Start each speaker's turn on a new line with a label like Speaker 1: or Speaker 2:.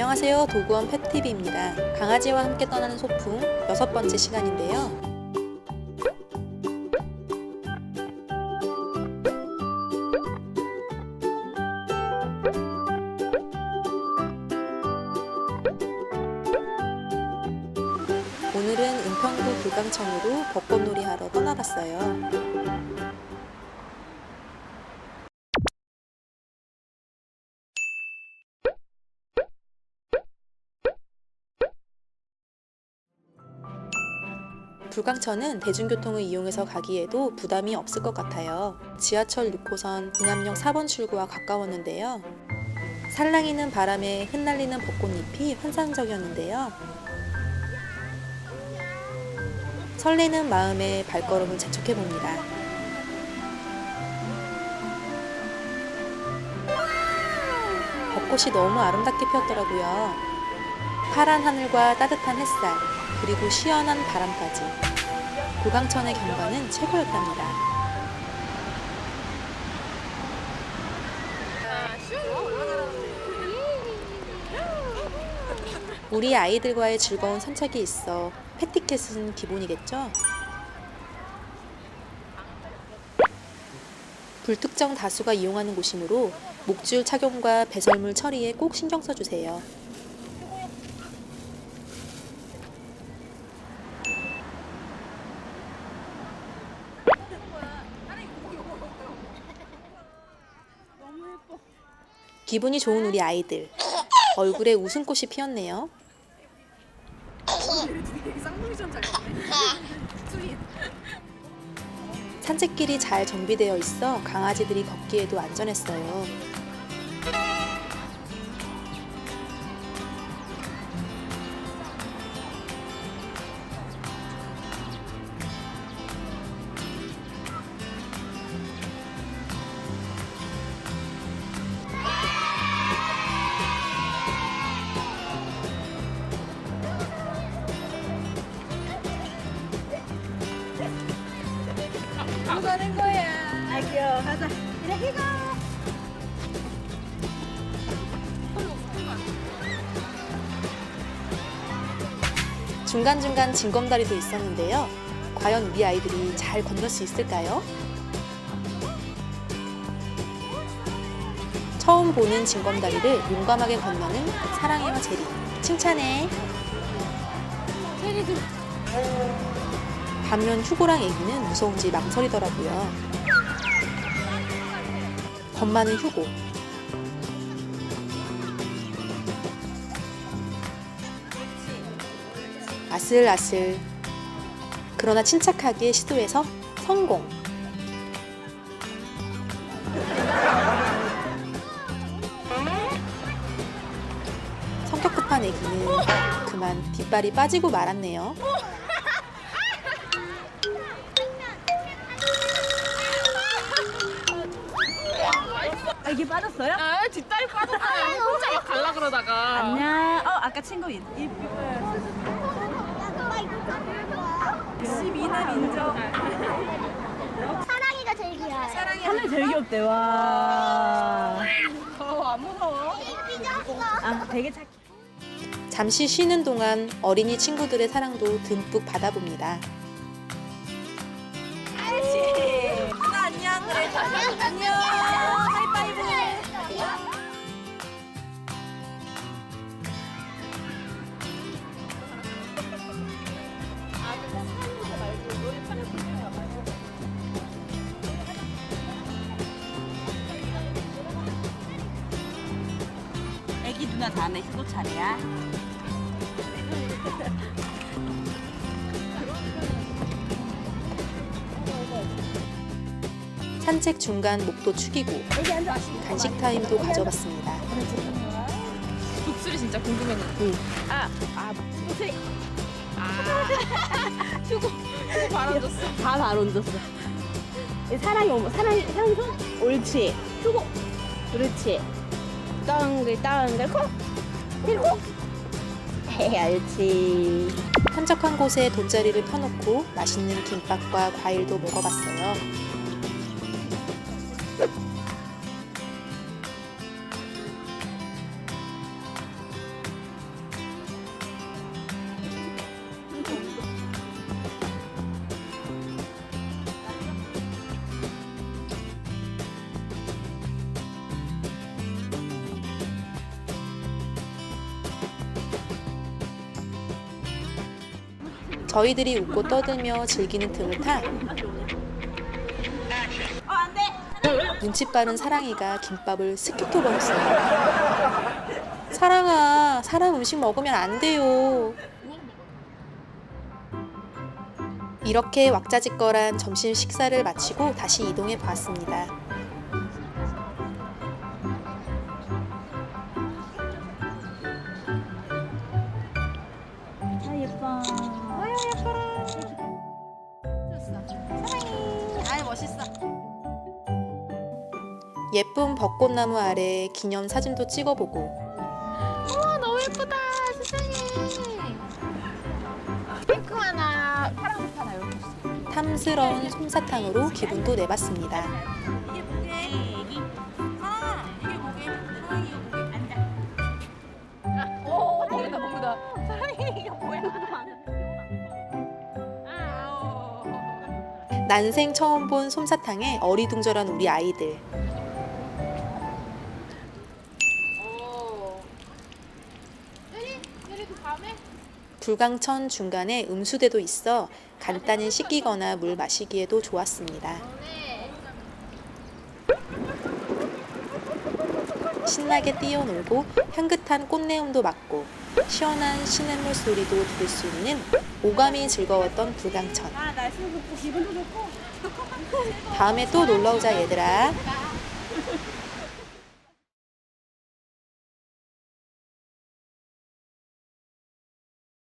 Speaker 1: 안녕하세요. 도구원 펫TV입니다. 강아지와 함께 떠나는 소풍 여섯 번째 시간인데요. 오늘은 은평구 불광천으로 벚꽃놀이 하러 떠나갔어요. 불광천은 대중교통을 이용해서 가기에도 부담이 없을 것 같아요. 지하철 6호선 동암역 4번 출구와 가까웠는데요. 살랑이는 바람에 흩날리는 벚꽃잎이 환상적이었는데요. 설레는 마음에 발걸음을 재촉해 봅니다. 벚꽃이 너무 아름답게 피었더라고요. 파란 하늘과 따뜻한 햇살, 그리고 시원한 바람까지. 불광천의 경관은 최고였답니다. 우리 아이들과의 즐거운 산책이 있어 패티켓은 기본이겠죠? 불특정 다수가 이용하는 곳이므로 목줄 착용과 배설물 처리에 꼭 신경 써주세요. 기분이 좋은 우리 아이들. 얼굴에 웃음꽃이 피었네요. 산책길이 잘 정비되어 있어 강아지들이 걷기에도 안전했어요.
Speaker 2: 뭐 가는 거야? 아 귀여워 가자 이렇게 가
Speaker 1: 중간중간 징검다리도 있었는데요. 과연 우리 아이들이 잘 건널 수 있을까요? 처음 보는 징검다리를 용감하게 건너는 사랑해와 제리. 칭찬해.
Speaker 2: 체리도
Speaker 1: 반면 휴고랑 애기는 무서운지 망설이더라고요. 겁 많은 휴고. 아슬아슬. 그러나 침착하게 시도해서 성공. 성격 급한 애기는 그만 뒷발이 빠지고 말았네요.
Speaker 2: 아, 이게 빠졌어요?
Speaker 3: 아 뒷다리 빠졌어요. 혼자 막 갈라 그러다가.
Speaker 2: 안녕 어 아까 친구 이, 이 12는 인정
Speaker 4: 사랑이가 제일 귀여워요.
Speaker 2: 하늘 제일 귀엽대 와.
Speaker 3: 어안 무서워.
Speaker 4: 삐졌어.
Speaker 2: 아 되게 착해
Speaker 1: 잠시 쉬는 동안 어린이 친구들의 사랑도 듬뿍 받아봅니다.
Speaker 2: 누나 다음에 휴고 차례야
Speaker 1: 산책 중간 목도 축이고 간식 타임도 가져봤습니다.
Speaker 3: 독수리 진짜 궁금했는데.
Speaker 1: 응.
Speaker 3: 아아 독수리. 아 휴고 휴고 바라졌어.
Speaker 2: 다잘 얹었어. 사랑이 오면 사랑이 사랑이 손 옳지. 휴고 그렇지. 땅글 땅글 코 그리고 옳지.
Speaker 1: 한적한 곳에 돗자리를 펴놓고 맛있는 김밥과 과일도 먹어봤어요. 저희들이 웃고 떠들며 즐기는 틈을 타 눈치 빠른 사랑이가 김밥을 습격해 버렸어요. 사랑아, 사람 음식 먹으면 안 돼요. 이렇게 왁자지껄한 점심 식사를 마치고 다시 이동해 보았습니다. 예쁜 벚꽃나무 아래 기념 사진도 찍어보고
Speaker 3: 우와 너무 예쁘다 세상에. 핑크 하나, 파란색 하나 이렇게.
Speaker 1: 탐스러운 솜사탕으로 기분도 내봤습니다.
Speaker 3: 오. 사랑이 이게 뭐야? 아우.
Speaker 1: 난생 처음 본 솜사탕에 어리둥절한 우리 아이들. 불광천 중간에 음수대도 있어 간단히 씻기거나 물 마시기에도 좋았습니다.
Speaker 3: 네.
Speaker 1: 신나게 뛰어놀고 향긋한 꽃내음도 맡고 시원한 시냇물 소리도 들을 수 있는 오감이 즐거웠던
Speaker 2: 좋고.
Speaker 1: 다음에 또 놀러 오자 얘들아.